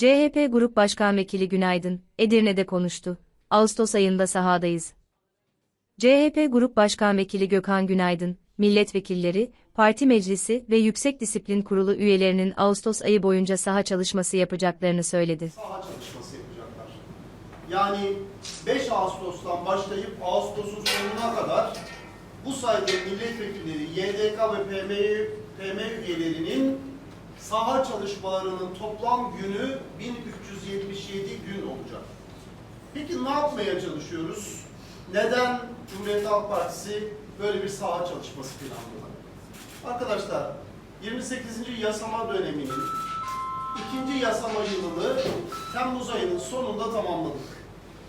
CHP Grup Başkan Vekili Günaydın, Edirne'de konuştu. Ağustos ayında sahadayız. CHP Grup Başkan Vekili Gökhan Günaydın, milletvekilleri, parti meclisi ve Yüksek Disiplin Kurulu üyelerinin Ağustos ayı boyunca saha çalışması yapacaklarını söyledi. saha çalışması yapacaklar. Yani 5 Ağustos'tan başlayıp Ağustos'un sonuna kadar bu saydığım milletvekilleri, YDK ve PMÜ, PM üyelerinin saha çalışmalarının toplam günü 1377 gün olacak. Peki ne yapmaya çalışıyoruz? Neden Cumhuriyet Halk Partisi böyle bir saha çalışması planladı? Arkadaşlar 28. yasama döneminin İkinci yasama yılını Temmuz ayının sonunda tamamladık.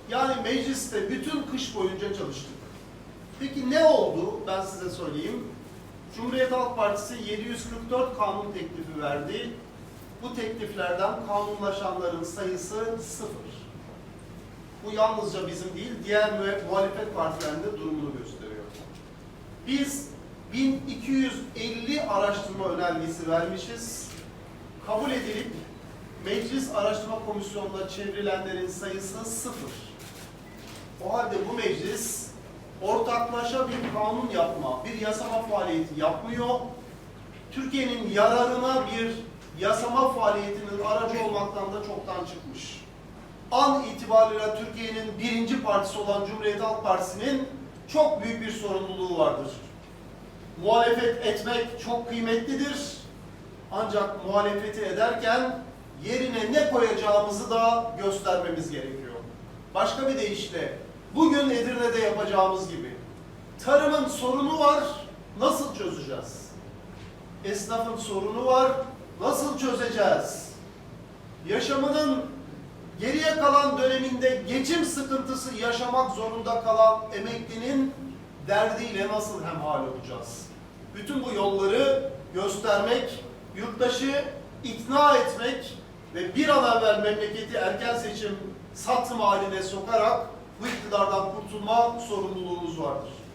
Yani mecliste bütün kış boyunca çalıştık. Peki ne oldu? Ben size söyleyeyim. Cumhuriyet Halk Partisi 744 kanun teklifi verdi. Bu tekliflerden kanunlaşanların sayısı sıfır. Bu yalnızca bizim değil, diğer muhalefet partilerinde durumunu gösteriyor. Biz 1250 araştırma önergesi vermişiz kabul edilip Meclis Araştırma Komisyonu'na çevrilenlerin sayısı sıfır. O halde bu meclis ortaklaşa bir kanun yapma, bir yasama faaliyeti yapmıyor. Türkiye'nin yararına bir yasama faaliyetinin aracı olmaktan da çoktan çıkmış. An itibariyle Türkiye'nin birinci partisi olan Cumhuriyet Halk Partisi'nin çok büyük bir sorumluluğu vardır. Muhalefet etmek çok kıymetlidir. Ancak muhalefeti ederken yerine ne koyacağımızı da göstermemiz gerekiyor. Başka bir deyişle bugün Edirne'de yapacağımız gibi tarımın sorunu var, nasıl çözeceğiz? Esnafın sorunu var, nasıl çözeceğiz? Yaşamının geriye kalan döneminde geçim sıkıntısı yaşamak zorunda kalan emeklinin derdiyle nasıl hemhal olacağız? Bütün bu yolları göstermek, yurttaşı ikna etmek ve bir an evvel memleketi erken seçim satım haline sokarak bu iktidardan kurtulma sorumluluğumuz vardır.